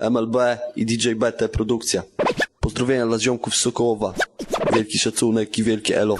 MLB i DJ BT produkcja. Pozdrowienia dla ziomków z Sokołowa. Wielki szacunek i wielkie elo.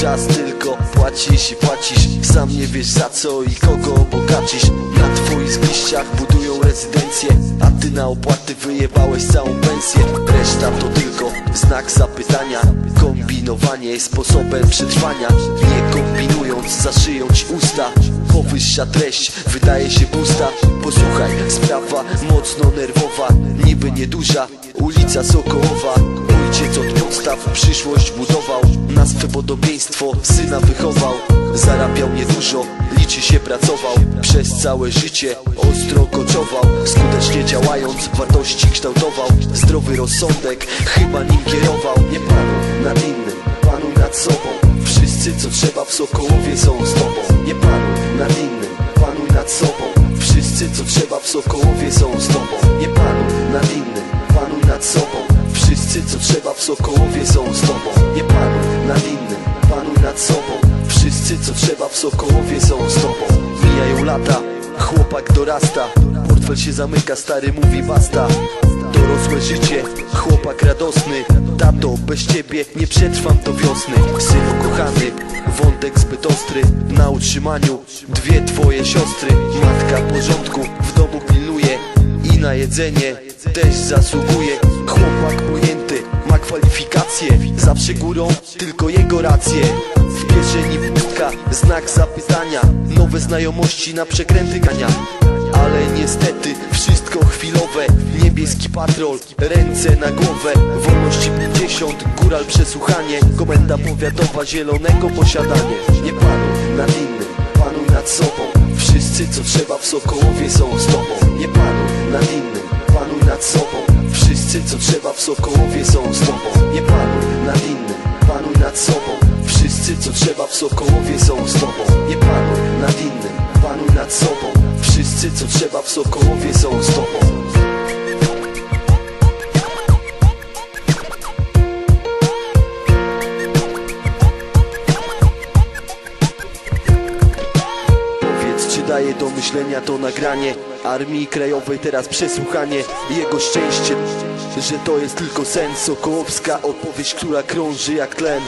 Czas tylko płacisz i płacisz? Sam nie wiesz za co i kogo bogacisz Na twoich zgliściach budują rezydencję A ty na opłaty wyjebałeś całą pensję. Reszta to tylko znak zapytania. Kombinowanie sposobem przetrwania. Nie kombinując zaszyją ci usta. Powyższa treść wydaje się pusta. Posłuchaj, sprawa mocno nerwowa Niby nieduża, ulica Sokołowa Ojciec od podstaw przyszłość budował. Na swe podobieństwo syna wychował. Zarabiał niedużo, liczy się pracował. Przez całe życie ostro koczował Skutecznie działając wartości kształtował. Zdrowy rozsądek chyba nim kierował. Nie panuj nad innym, panuj nad sobą. Wszyscy co trzeba w Sokołowie są z tobą. Nie panuj nad innym, panuj nad sobą. Wszyscy co trzeba w Sokołowie są z tobą. Nie panuj nad innym, panuj nad sobą. Wszyscy co trzeba w Sokołowie są z tobą co trzeba w Sokołowie są z tobą. Mijają lata, chłopak dorasta. Portfel się zamyka, stary mówi basta. Dorosłe życie, chłopak radosny. Tato, bez ciebie nie przetrwam do wiosny. Synu kochany, wątek zbyt ostry. Na utrzymaniu dwie twoje siostry. Matka porządku w domu pilnuje I na jedzenie też zasługuje. Chłopak pojęty, ma kwalifikacje. Zawsze górą, tylko jego racje. W kieszeni znak zapytania. Nowe znajomości na przekręty gania ale niestety wszystko chwilowe. Niebieski patrol, ręce na głowę. Wolności 50, góral przesłuchanie. Komenda powiatowa zielonego posiadanie. Nie panuj nad innym, panuj nad sobą. Wszyscy co trzeba w Sokołowie są z tobą. Nie panuj nad innym, panuj nad sobą. Wszyscy co trzeba w Sokołowie są z tobą. Nie panuj nad innym, panuj nad sobą Wszyscy co trzeba w Sokołowie są z tobą. Nie panuj nad innym, panuj nad sobą. Wszyscy co trzeba w Sokołowie są z tobą. Daje do myślenia to nagranie? Armii Krajowej teraz przesłuchanie. Jego szczęście, że to jest tylko sen. Sokołowska odpowiedź, która krąży jak tlen